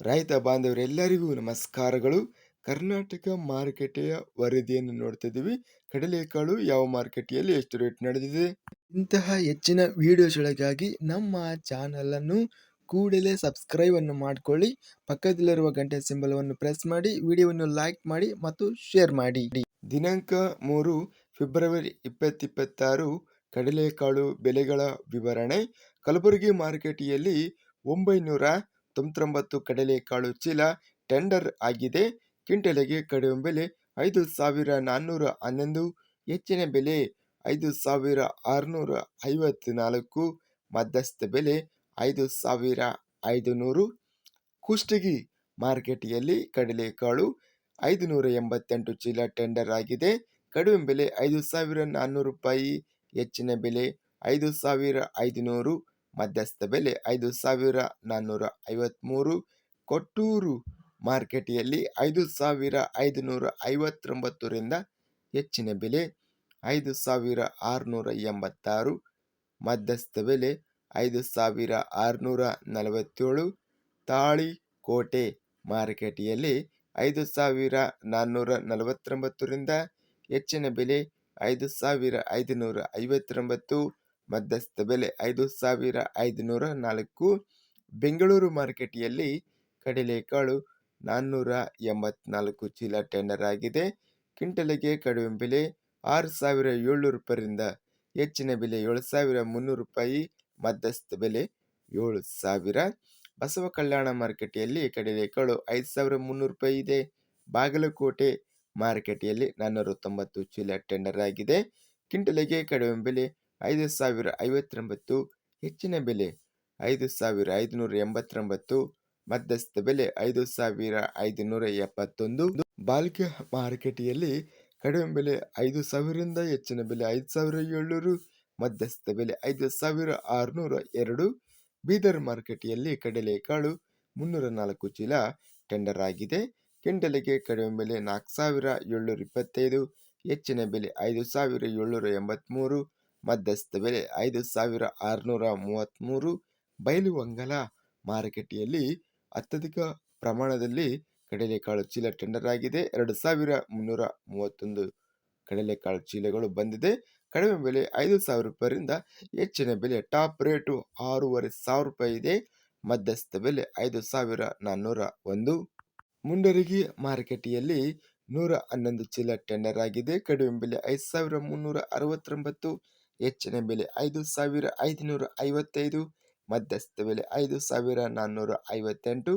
ರೈತ ಬಾಂಧವರೆಲ್ಲರಿಗೂ ನಮಸ್ಕಾರಗಳು. ಕರ್ನಾಟಕ ಮಾರುಕಟ್ಟೆಯ ವರದಿಯನ್ನು ನೋಡ್ತಿದ್ದೀವಿ ಕಡಲೆಕಾಳು ಯಾವ ಮಾರುಕಟ್ಟೆಯಲ್ಲಿ ಎಷ್ಟು ರೇಟ್ ನಡೆದಿದೆ? ಇಂತಹ ಹೆಚ್ಚಿನ ವಿಡಿಯೋಸ್ಗಳಿಗಾಗಿ ನಮ್ಮ ಚಾನಲನ್ನು ಕೂಡಲೇ ಸಬ್ಸ್ಕ್ರೈಬ್ ಅನ್ನು ಮಾಡಿಕೊಳ್ಳಿ. ಪಕ್ಕದಲ್ಲಿರುವ ಗಂಟೆ ಸಿಂಬಲವನ್ನು ಪ್ರೆಸ್ ಮಾಡಿ, ವಿಡಿಯೋವನ್ನು ಲೈಕ್ ಮಾಡಿ ಮತ್ತು ಶೇರ್ ಮಾಡಿ. ದಿನಾಂಕ ಮೂರು ಫೆಬ್ರವರಿ ಇಪ್ಪತ್ತಿಪ್ಪತ್ತಾರು, ಕಡಲೆಕಾಳು ಬೆಲೆಗಳ ವಿವರಣೆ. ಕಲಬುರಗಿ ಮಾರುಕಟ್ಟೆಯಲ್ಲಿ ಒಂಬೈನೂರ ತೊಂಬತ್ತೊಂಬತ್ತು ಕಡಲೆಕಾಳು ಚೀಲ ಟೆಂಡರ್ ಆಗಿದೆ. ಕ್ವಿಂಟಲಿಗೆ ಕಡಿಮೆ ಬೆಲೆ ಐದು ಸಾವಿರ ನಾನ್ನೂರ ಹನ್ನೊಂದು, ಹೆಚ್ಚಿನ ಬೆಲೆ ಐದು ಸಾವಿರ ಆರುನೂರ ಐವತ್ನಾಲ್ಕು, ಮಧ್ಯಸ್ಥ ಬೆಲೆ ಐದು ಸಾವಿರ ಐದು ನೂರು ಕುಷ್ಟಗಿ ಮಾರ್ಕೆಟಿಯಲ್ಲಿ ಕಡಲೆಕಾಳು ಐದು ನೂರ ಎಂಬತ್ತೆಂಟು ಚೀಲ ಟೆಂಡರ್ ಆಗಿದೆ. ಕಡಿಮೆ ಬೆಲೆ ಐದು ಸಾವಿರ ನಾನ್ನೂರು ರೂಪಾಯಿ, ಹೆಚ್ಚಿನ ಬೆಲೆ ಐದು ಸಾವಿರ ಐದುನೂರು. ಮಧ್ಯಸ್ಥ ಬೆಲೆ ಐದು ಸಾವಿರ ನಾನ್ನೂರ ಐವತ್ತ್ಮೂರು ಕೊಟ್ಟೂರು ಮಾರ್ಕೆಟಿಯಲ್ಲಿ ಐದು ಸಾವಿರ ಐದುನೂರ ಐವತ್ತೊಂಬತ್ತರಿಂದ ಹೆಚ್ಚಿನ ಬೆಲೆ ಐದು ಸಾವಿರ ಆರುನೂರ ಎಂಬತ್ತಾರು. ಮಧ್ಯಸ್ಥ ಬೆಲೆ ಐದು ಸಾವಿರ ಆರುನೂರ ನಲವತ್ತೇಳು. ತಾಳಿಕೋಟೆ ಮಾರುಕಟ್ಟೆಯಲ್ಲಿ ಐದು ಸಾವಿರ ನಾನ್ನೂರ ನಲವತ್ತೊಂಬತ್ತರಿಂದ ಹೆಚ್ಚಿನ ಬೆಲೆ ಐದು ಸಾವಿರ ಐದುನೂರ ಐವತ್ತೊಂಬತ್ತು. ಮಧ್ಯಸ್ಥ ಬೆಲೆ ಐದು ಸಾವಿರ ಐದುನೂರ ನಾಲ್ಕು. ಬೆಂಗಳೂರು ಮಾರುಕಟ್ಟೆಯಲ್ಲಿ ಕಡಲೆಕಾಳು ನಾನ್ನೂರ ಎಂಬತ್ನಾಲ್ಕು ಚೀಲ ಟೆಂಡರ್ ಆಗಿದೆ. ಕ್ವಿಂಟಲಿಗೆ ಕಡಿಮೆ ಬೆಲೆ ಆರು ಸಾವಿರ ಏಳ್ನೂರು ರೂಪಾಯಿಯಿಂದ ಹೆಚ್ಚಿನ ಬೆಲೆ ಏಳು ಸಾವಿರ ಮುನ್ನೂರು ರೂಪಾಯಿ. ಮಧ್ಯಸ್ಥ ಬೆಲೆ ಏಳು ಸಾವಿರ. ಬಸವ ಕಲ್ಯಾಣ ಮಾರುಕಟ್ಟೆಯಲ್ಲಿ ಕಡಲೆಕಾಳು ಐದು ಸಾವಿರ ಮುನ್ನೂರು ರೂಪಾಯಿ ಇದೆ. ಬಾಗಲಕೋಟೆ ಮಾರುಕಟ್ಟೆಯಲ್ಲಿ ನಾನ್ನೂರ ತೊಂಬತ್ತು ಚೀಲ ಟೆಂಡರ್ ಆಗಿದೆ. ಕ್ವಿಂಟಲಿಗೆ ಕಡಿಮೆ ಬೆಲೆ ಐದು ಸಾವಿರ ಐವತ್ತೊಂಬತ್ತು, ಹೆಚ್ಚಿನ ಬೆಲೆ ಐದು ಸಾವಿರ ಐದುನೂರ ಎಂಬತ್ತೊಂಬತ್ತು, ಮಧ್ಯಸ್ಥ ಬೆಲೆ ಐದು ಸಾವಿರ ಐದುನೂರ ಎಪ್ಪತ್ತೊಂದು. ಬಾಲ್ಕ ಮಾರುಕಟ್ಟೆಯಲ್ಲಿ ಕಡಿಮೆ ಬೆಲೆ ಐದು ಸಾವಿರದಿಂದ ಹೆಚ್ಚಿನ ಬೆಲೆ ಐದು ಸಾವಿರ ಏಳ್ನೂರು, ಮಧ್ಯಸ್ಥ ಬೆಲೆ ಐದು ಸಾವಿರ ಆರುನೂರ ಎರಡು. ಬೀದರ್ ಮಾರುಕಟ್ಟೆಯಲ್ಲಿ ಕಡಲೆಕಾಳು ಮುನ್ನೂರ ನಾಲ್ಕು ಚೀಲ ಟೆಂಡರ್ ಆಗಿದೆ. ಕೆಂಡಲೆಗೆ ಕಡಿಮೆ ಬೆಲೆ ನಾಲ್ಕು ಸಾವಿರ ಏಳ್ನೂರ ಇಪ್ಪತ್ತೈದು, ಹೆಚ್ಚಿನ ಬೆಲೆ ಐದು ಸಾವಿರ ಏಳ್ನೂರ ಎಂಬತ್ತ್ಮೂರು ಮಧ್ಯಸ್ಥ ಬೆಲೆ ಐದು ಸಾವಿರ ಆರುನೂರ ಮೂವತ್ತ್ಮೂರು ಅಂಗಲ ಮಾರುಕಟ್ಟೆಯಲ್ಲಿ ಅತ್ಯಧಿಕ ಪ್ರಮಾಣದಲ್ಲಿ ಕಡಲೆಕಾಳು ಚೀಲ ಟೆಂಡರ್ ಆಗಿದೆ. ಎರಡು ಸಾವಿರ ಮುನ್ನೂರ ಮೂವತ್ತೊಂದು ಕಡಲೆಕಾಳು ಚೀಲಗಳು ಬಂದಿದೆ. ಕಡಿಮೆ ಬೆಲೆ ಐದು ಸಾವಿರ ರೂಪಾಯಿಯಿಂದ ಹೆಚ್ಚಿನ ಬೆಲೆ ಟಾಪ್ ರೇಟು ಆರೂವರೆ ಸಾವಿರ ರೂಪಾಯಿ ಇದೆ. ಮಧ್ಯಸ್ಥ ಬೆಲೆ ಐದು ಸಾವಿರ ನಾನ್ನೂರ ಒಂದು. ಮುಂಡರಗಿ ಮಾರುಕಟ್ಟೆಯಲ್ಲಿ ನೂರ ಹನ್ನೊಂದು ಚೀಲ ಟೆಂಡರ್ ಆಗಿದೆ. ಕಡಿಮೆ ಬೆಲೆ ಐದು ಸಾವಿರ ಮುನ್ನೂರ ಅರವತ್ತೊಂಬತ್ತು ಹೆಚ್ಚಿನ ಬೆಲೆ ಐದು ಸಾವಿರ ಐದುನೂರ ಐವತ್ತೈದು, ಮಧ್ಯಸ್ಥ ಬೆಲೆ ಐದು ಸಾವಿರ ನಾನ್ನೂರ ಐವತ್ತೆಂಟು,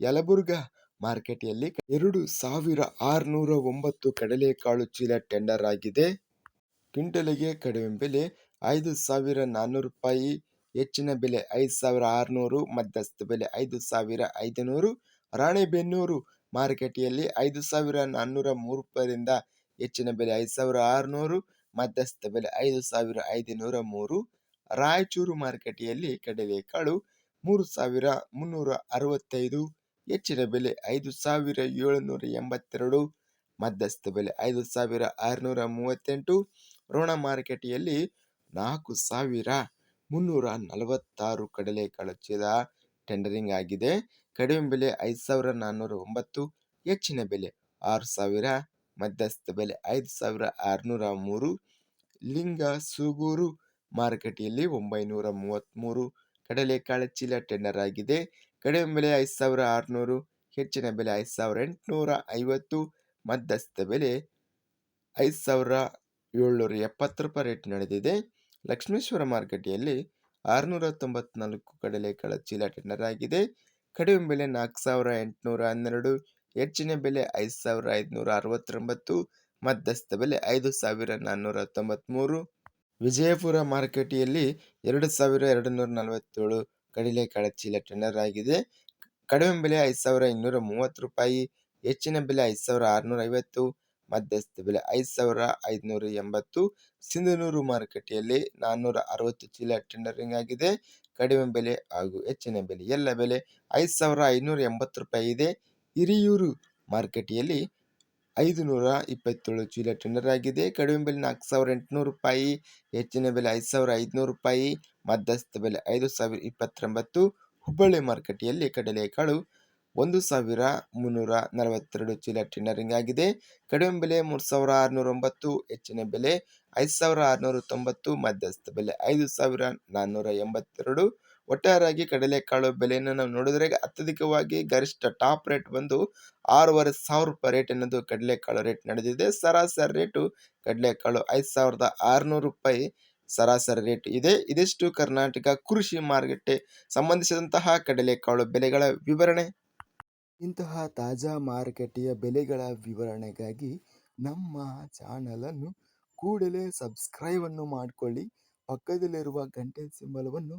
ಯಲಬುರ್ಗಾ ಮಾರುಕಟ್ಟೆಯಲ್ಲಿ ಎರಡು ಸಾವಿರ ಆರುನೂರ ಒಂಬತ್ತು ಕಡಲೆಕಾಳು ಚೀಲ ಟೆಂಡರ್ ಆಗಿದೆ. ಕ್ವಿಂಟಲಿಗೆ ಕಡಿಮೆ ಬೆಲೆ ಐದು ಸಾವಿರ ನಾನ್ನೂರು ರೂಪಾಯಿ, ಹೆಚ್ಚಿನ ಬೆಲೆ ಐದು ಸಾವಿರ ಆರುನೂರು, ಮಧ್ಯಸ್ಥ ಬೆಲೆ ಐದು ಸಾವಿರ ಐದುನೂರು, ರಾಣೆಬೆನ್ನೂರು ಮಾರುಕಟ್ಟೆಯಲ್ಲಿ ಐದು ಸಾವಿರ ನಾನ್ನೂರ ಮೂರು ರೂಪಾಯಿಂದ ಹೆಚ್ಚಿನ ಬೆಲೆ ಐದು ಸಾವಿರ ಆರುನೂರು ಮಧ್ಯಸ್ಥ ಬೆಲೆ ಐದು ಸಾವಿರ ಐದುನೂರ ಮೂರು, ರಾಯಚೂರು ಮಾರುಕಟ್ಟೆಯಲ್ಲಿ ಕಡಲೆಕಾಳು ಮೂರು ಸಾವಿರ ಮುನ್ನೂರ ಅರವತ್ತೈದು, ಹೆಚ್ಚಿನ ಬೆಲೆ ಐದು ಸಾವಿರ ಏಳುನೂರ ಎಂಬತ್ತೆರಡು ಮಧ್ಯಸ್ಥ ಬೆಲೆ ಐದು ಸಾವಿರ ಆರುನೂರ ಮೂವತ್ತೆಂಟು, ರೋಣ ಮಾರುಕಟ್ಟೆಯಲ್ಲಿ ನಾಲ್ಕು ಸಾವಿರ ಮುನ್ನೂರ ನಲವತ್ತಾರು ಕಡಲೆಕಾಳು ಚೀಲ ಟೆಂಡರಿಂಗ್ ಆಗಿದೆ. ಕಡಿಮೆ ಬೆಲೆ ಐದು ಸಾವಿರ ನಾನ್ನೂರ ಒಂಬತ್ತು, ಹೆಚ್ಚಿನ ಬೆಲೆ ಆರು ಸಾವಿರ ಮಧ್ಯಸ್ಥ ಬೆಲೆ ಐದು ಸಾವಿರ ಆರುನೂರ ಮೂರು ಲಿಂಗ ಸೂಗೂರು ಮಾರುಕಟ್ಟೆಯಲ್ಲಿ ಒಂಬೈನೂರ ಮೂವತ್ತ್ಮೂರು ಕಡಲೆಕಾಳು ಚೀಲ ಟೆಂಡರ್ ಆಗಿದೆ. ಕಡಿಮೆ ಬೆಲೆ ಐದು ಸಾವಿರ ಆರುನೂರು, ಹೆಚ್ಚಿನ ಬೆಲೆ ಐದು ಸಾವಿರ ಎಂಟುನೂರ ಐವತ್ತು. ಮಧ್ಯಸ್ಥ ಬೆಲೆ ಐದು ಸಾವಿರ ಏಳ್ನೂರ ಎಪ್ಪತ್ತು ರೂಪಾಯಿ ರೇಟ್ ನಡೆದಿದೆ. ಲಕ್ಷ್ಮೇಶ್ವರ ಮಾರುಕಟ್ಟೆಯಲ್ಲಿ ಆರುನೂರ ತೊಂಬತ್ನಾಲ್ಕು ಕಡಲೆಕಾಳು ಚೀಲ ಟೆಂಡರ್ ಆಗಿದೆ. ಕಡಿಮೆ ಬೆಲೆ ನಾಲ್ಕು ಸಾವಿರ ಎಂಟುನೂರ ಹನ್ನೆರಡು ಹೆಚ್ಚಿನ ಬೆಲೆ ಐದು ಸಾವಿರ ಐದುನೂರ ಅರವತ್ತೊಂಬತ್ತು, ಮಧ್ಯಸ್ಥ ಬೆಲೆ ಐದು ಸಾವಿರ ನಾನ್ನೂರ ತೊಂಬತ್ತ್ಮೂರು ವಿಜಯಪುರ ಮಾರುಕಟ್ಟೆಯಲ್ಲಿ ಎರಡು ಸಾವಿರ ಎರಡು ನೂರ ನಲವತ್ತೇಳು ಕಡಲೆಕಾಳು ಚೀಲ ಟೆಂಡರ್ ಆಗಿದೆ. ಕಡಿಮೆ ಬೆಲೆ ಐದು ಸಾವಿರ ಇನ್ನೂರ ಮೂವತ್ತು ರೂಪಾಯಿ, ಹೆಚ್ಚಿನ ಬೆಲೆ ಐದು ಸಾವಿರ ಆರುನೂರ ಐವತ್ತು, ಮಧ್ಯಸ್ಥ ಬೆಲೆ ಐದು ಸಾವಿರ ಐದುನೂರ ಎಂಬತ್ತು. ಸಿಂಧನೂರು ಮಾರುಕಟ್ಟೆಯಲ್ಲಿ ನಾನ್ನೂರ ಅರವತ್ತು ಚೀಲ ಟೆಂಡರಿಂಗ್ ಆಗಿದೆ. ಕಡಿಮೆ ಬೆಲೆ ಹಾಗೂ ಹೆಚ್ಚಿನ ಬೆಲೆ, ಎಲ್ಲ ಬೆಲೆ ಐದು ಸಾವಿರ ಐನೂರ ಎಂಬತ್ತು ರೂಪಾಯಿ ಇದೆ. ಹಿರಿಯೂರು ಮಾರುಕಟ್ಟೆಯಲ್ಲಿ ಐದು ನೂರ ಇಪ್ಪತ್ತೇಳು ಚೀಲ ಟೆಂಡರ್ ಆಗಿದೆ. ಕಡಿಮೆ ಬೆಲೆ ನಾಲ್ಕು ಸಾವಿರ ಎಂಟುನೂರು ರೂಪಾಯಿ, ಹೆಚ್ಚಿನ ಬೆಲೆ ಐದು ಸಾವಿರ ಐದುನೂರು ರೂಪಾಯಿ, ಮಧ್ಯಸ್ಥ ಬೆಲೆ ಐದು ಸಾವಿರ ಇಪ್ಪತ್ತೊಂಬತ್ತು. ಹುಬ್ಬಳ್ಳಿ ಮಾರುಕಟ್ಟೆಯಲ್ಲಿ ಕಡಲೆಕಾಳು ಒಂದು ಸಾವಿರ ಮುನ್ನೂರ ನಲವತ್ತೆರಡು ಚೀಲ ಟೆಂಡರಿಂಗ್ ಆಗಿದೆ. ಕಡಿಮೆ ಬೆಲೆ ಮೂರು ಸಾವಿರ ಆರುನೂರ ಒಂಬತ್ತು, ಹೆಚ್ಚಿನ ಬೆಲೆ ಐದು ಸಾವಿರ ಆರುನೂರ ತೊಂಬತ್ತು, ಮಧ್ಯಸ್ಥ ಬೆಲೆ ಐದು ಸಾವಿರ ನಾನ್ನೂರ ಎಂಬತ್ತೆರಡು. ಒಟ್ಟಾರೆಯಾಗಿ ಕಡಲೆಕಾಳು ಬೆಲೆಯನ್ನು ನಾವು ನೋಡಿದ್ರೆ ಅತ್ಯಧಿಕವಾಗಿ ಗರಿಷ್ಠ ಟಾಪ್ ರೇಟ್ ಬಂದು ಆರೂವರೆ ಸಾವಿರ ರೂಪಾಯಿ ರೇಟ್ ಅನ್ನೋದು ಕಡಲೆಕಾಳು ರೇಟ್ ನಡೆದಿದೆ. ಸರಾಸರಿ ರೇಟು ಕಡಲೆಕಾಳು ಐದು ಸಾವಿರದ ಆರುನೂರು ರೂಪಾಯಿ ಸರಾಸರಿ ರೇಟ್ ಇದೆ. ಇದಿಷ್ಟು ಕರ್ನಾಟಕ ಕೃಷಿ ಮಾರುಕಟ್ಟೆ ಸಂಬಂಧಿಸಿದಂತಹ ಕಡಲೆಕಾಳು ಬೆಲೆಗಳ ವಿವರಣೆ. ಇಂತಹ ತಾಜಾ ಮಾರುಕಟ್ಟೆಯ ಬೆಲೆಗಳ ವಿವರಣೆಗಾಗಿ ನಮ್ಮ ಚಾನಲನ್ನು ಕೂಡಲೇ ಸಬ್ಸ್ಕ್ರೈಬನ್ನು ಮಾಡಿಕೊಳ್ಳಿ. ಪಕ್ಕದಲ್ಲಿರುವ ಗಂಟೆ ಸಿಂಬಲವನ್ನು